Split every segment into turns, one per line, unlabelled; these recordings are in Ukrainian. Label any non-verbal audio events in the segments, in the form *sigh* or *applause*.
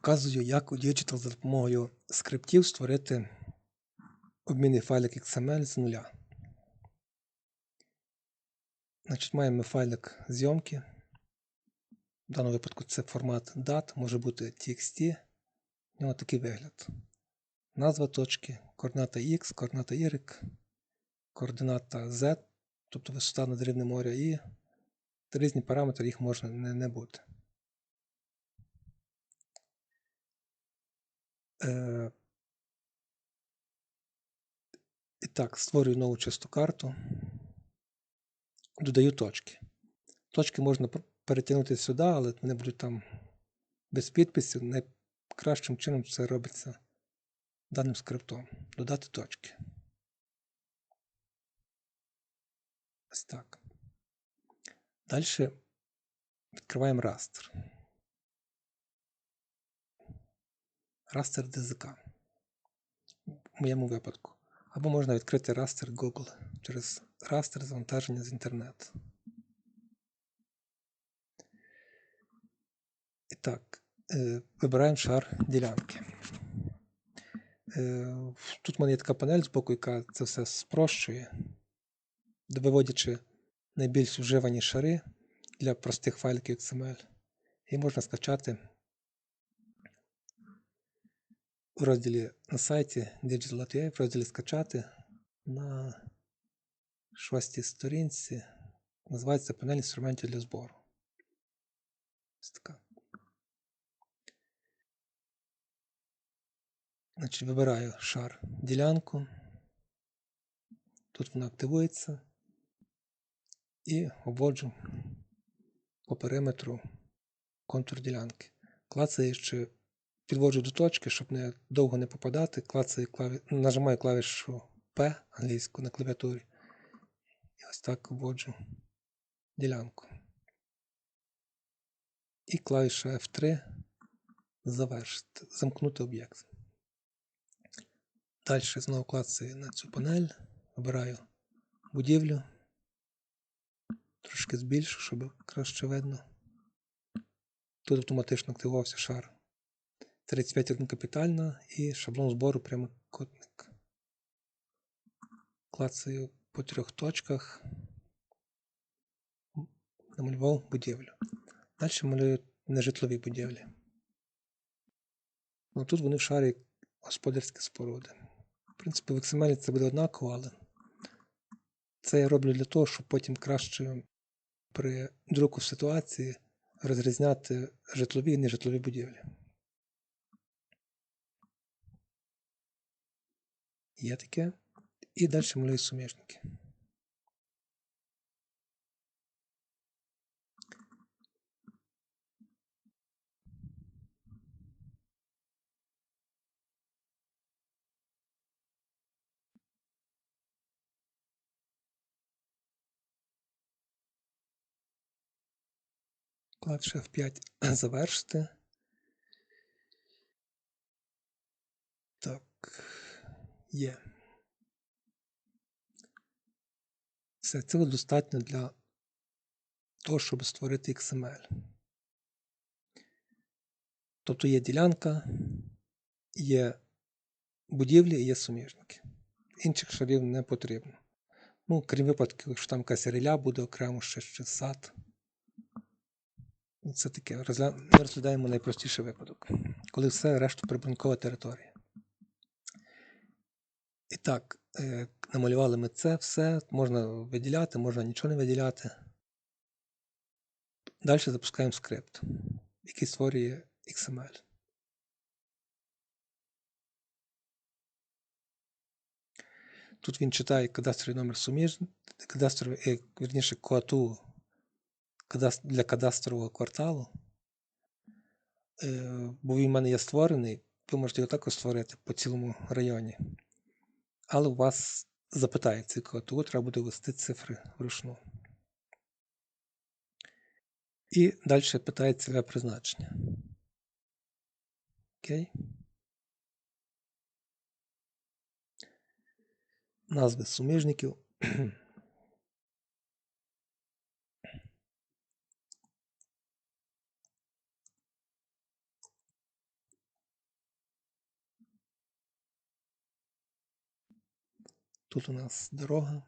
Показую, як у Digital за допомогою скриптів створити обмінний файлик XML з нуля. Значить, Маємо файлик зйомки. В даному випадку це формат DAT, може бути TXT. У нього такий вигляд. Назва точки, координата X, координата Y, координата Z, тобто висота над рівнем моря і різні параметри їх можна не, не бути. І так, створюю нову чисту карту. Додаю точки. Точки можна перетягнути сюди, але вони будуть там без підписів. Найкращим чином це робиться даним скриптом. Додати точки. Ось так. Далі відкриваємо растер. Растер ДЗК. В моєму випадку. Або можна відкрити растер Google через растер завантаження з інтернету. І так, вибираємо шар ділянки. Тут в мене є така панель з боку, яка це все спрощує, виводячи найбільш вживані шари для простих файликів XML. І можна скачати у розділі на сайті Digital.ua, в розділі скачати на шостій сторінці. Називається панель інструментів для збору. Ось така. Значить, Вибираю шар ділянку. Тут вона активується і обводжу по периметру контур ділянки. Клацаю ще підводжу до точки, щоб не довго не попадати. Клацаю клаві... Нажимаю клавішу P англійську на клавіатурі. І ось так вводжу ділянку. І клавіша F3 завершити, замкнути об'єкт. Далі знову клацаю на цю панель, обираю будівлю, трошки збільшу, щоб краще видно. Тут автоматично активувався шар 35 капітальна і шаблон збору прямокутник. Клацаю по трьох точках, намалював будівлю. Далі малюю нежитлові будівлі. Ну, Тут вони в шарі господарські споруди. В принципі, в XML це буде однаково, але це я роблю для того, щоб потім краще при друку ситуації розрізняти житлові і нежитлові будівлі. Є таке. І далі малюю суміжники. Клавіша F5 завершити. Так, є. Все, цього достатньо для того, щоб створити XML. Тобто є ділянка, є будівлі і є суміжники. Інших шарів не потрібно. Ну, крім випадків, якщо там якась реля буде окремо ще ще сад. Це таке. Ми розглядаємо найпростіший випадок, коли все решту прибункова територія. Так, намалювали ми це все, можна виділяти, можна нічого не виділяти. Далі запускаємо скрипт, який створює XML. Тут він читає кадастровий номер суміжний, кадастровий, верніше, коату для кадастрового кварталу. Бо він в мене є створений, ви можете його також створити по цілому районі. Але у вас запитається, тому треба буде ввести цифри вручну. І далі питається для призначення. Окей. Назви суміжників. Тут у нас дорога.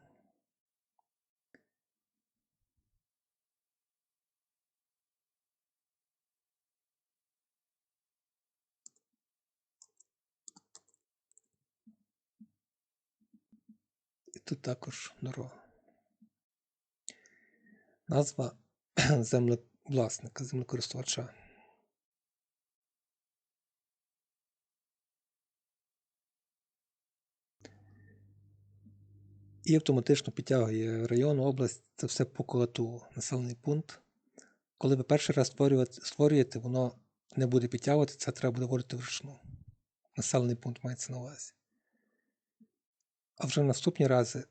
І тут також дорога. Назва *clears throat* землевласника, землекористувача. І автоматично підтягує район, область, це все по КОТУ, населений пункт. Коли ви перший раз створюєте, воно не буде підтягувати, це треба буде вводити вручну. Населений пункт мається на увазі. А вже наступні рази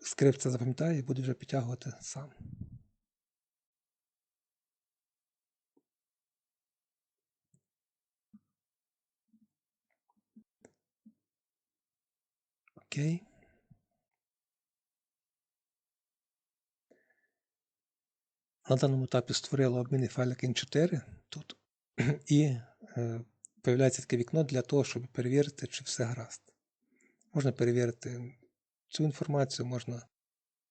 скрипт це запам'ятає і буде вже підтягувати сам. Окей. На даному етапі створила обмінний файлик N4 тут. *clears throat* І е, таке вікно для того, щоб перевірити, чи все гаразд. Можна перевірити цю інформацію, можна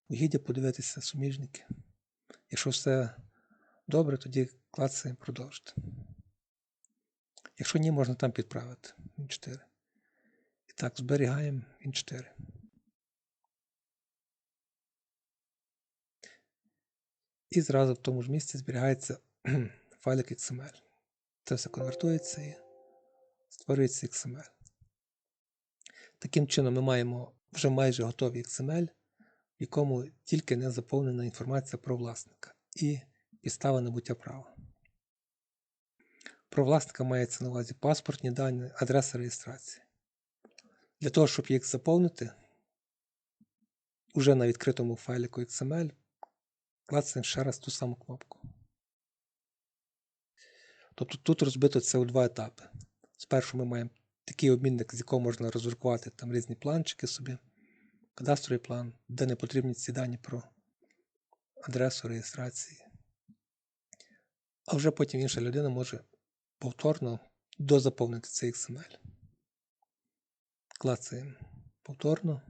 у гіді подивитися суміжники. Якщо все добре, тоді клацаємо продовжити. Якщо ні, можна там підправити N4. І так, зберігаємо N4. І зразу в тому ж місці зберігається *clears throat* файлик XML. Це все конвертується і створюється XML. Таким чином, ми маємо вже майже готовий XML, в якому тільки не заповнена інформація про власника і підстава набуття права. Про власника мається на увазі паспортні дані, адреса реєстрації. Для того, щоб їх заповнити, уже на відкритому файлику XML клацаємо ще раз ту саму кнопку. Тобто тут розбито це у два етапи. Спершу ми маємо такий обмінник, з якого можна роздрукувати там різні планчики собі, кадастровий план, де не потрібні ці дані про адресу реєстрації. А вже потім інша людина може повторно дозаповнити цей XML. Клацаємо повторно.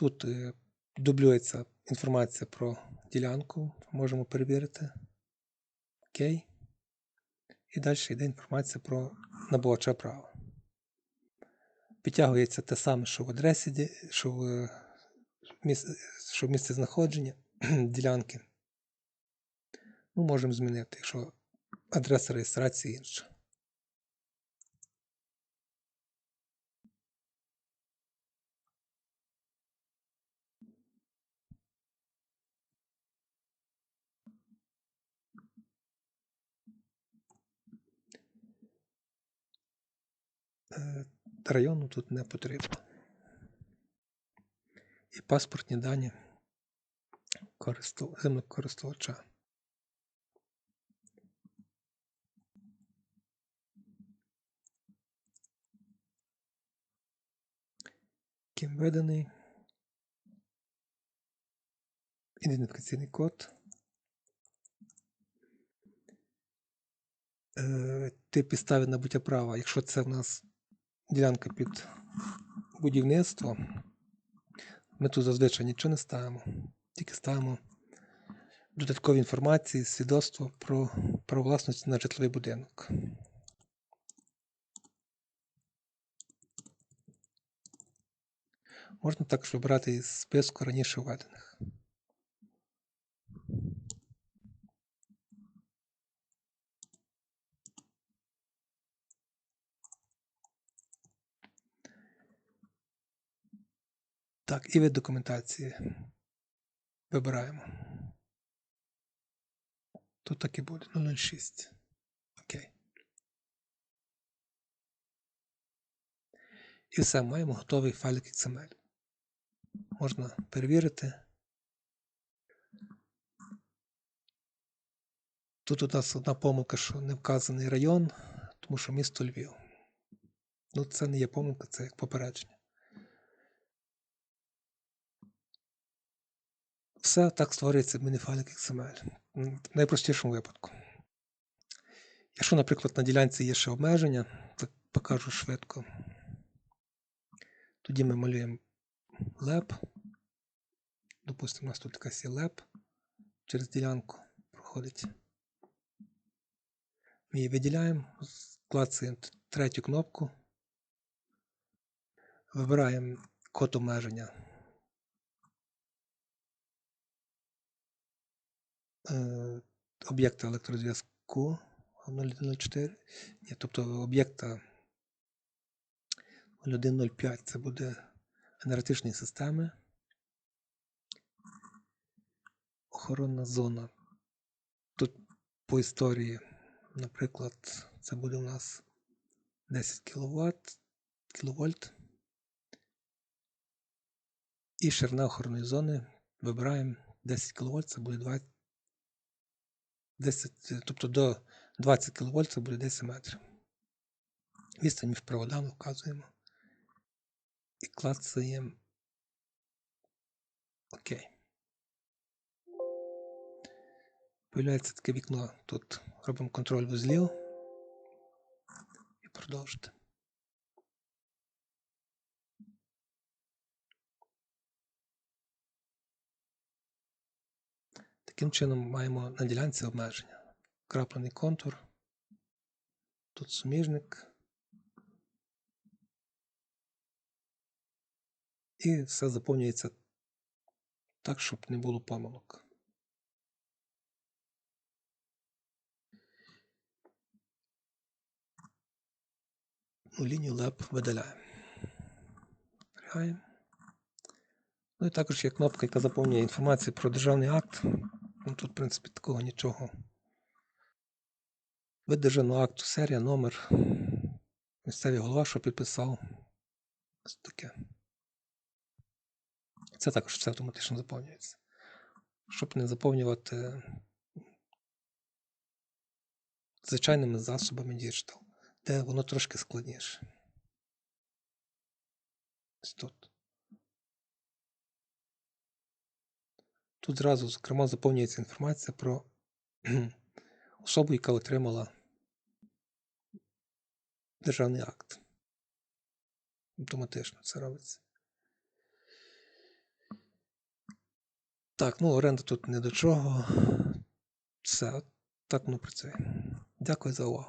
Тут е, дублюється інформація про ділянку, можемо перевірити. Окей. І далі йде інформація про набувача права. Підтягується те саме, що в адресі, що в місці, що в місці знаходження *clears throat* ділянки. Ми можемо змінити, якщо адреса реєстрації інша. Району тут не потрібно. І паспортні дані землекористувача. Ким виданий. Ідентифікаційний код. Е, тип підстави набуття права. Якщо це в нас ділянка під будівництво, ми тут зазвичай нічого не ставимо, тільки ставимо додаткові інформації, свідоцтво про право власності на житловий будинок. Можна також вибрати із списку раніше введених. Так, і вид документації вибираємо. Тут так і буде 006. Окей. І все, маємо готовий файлик XML. Можна перевірити. Тут у нас одна помилка, що не вказаний район, тому що місто Львів. Ну, це не є помилка, це як попередження. Все так створюється мініфайлик XML в найпростішому випадку. Якщо, наприклад, на ділянці є ще обмеження, то покажу швидко. Тоді ми малюємо леп. Допустимо, у нас тут якась є леп через ділянку проходить. Ми її виділяємо, клацаємо третю кнопку, вибираємо код обмеження. Е, Об'єкта електрозв'язку 0104. Ні, тобто об'єкта 0105 це буде енергетичні системи. Охоронна зона. Тут по історії, наприклад, це буде у нас 10 кВт, кВт. І ширина охоронної зони вибираємо 10 кВт, це буде 20, 10, тобто до 20 кВт це буде 10 метрів. Відстань між проводами вказуємо. І клацаємо ОК. Появляється таке вікно. Тут робимо контроль вузлів і продовжити. Таким чином маємо на ділянці обмеження. Краплений контур. Тут суміжник. І все заповнюється так, щоб не було помилок. Ну, лінію леп видаляємо. Ну і також є кнопка, яка заповнює інформацію про державний акт. Ну, Тут, в принципі, такого нічого. Вид державного акту, серія, номер. Місцевий голова, що підписав. Ось таке. Це також все автоматично заповнюється. Щоб не заповнювати звичайними засобами Digital, де воно трошки складніше. Ось тут. Тут зразу, зокрема, заповнюється інформація про *clears throat* особу, яка отримала державний акт. Автоматично це робиться. Так, ну оренда тут не до чого. Все, так воно працює. Дякую за увагу.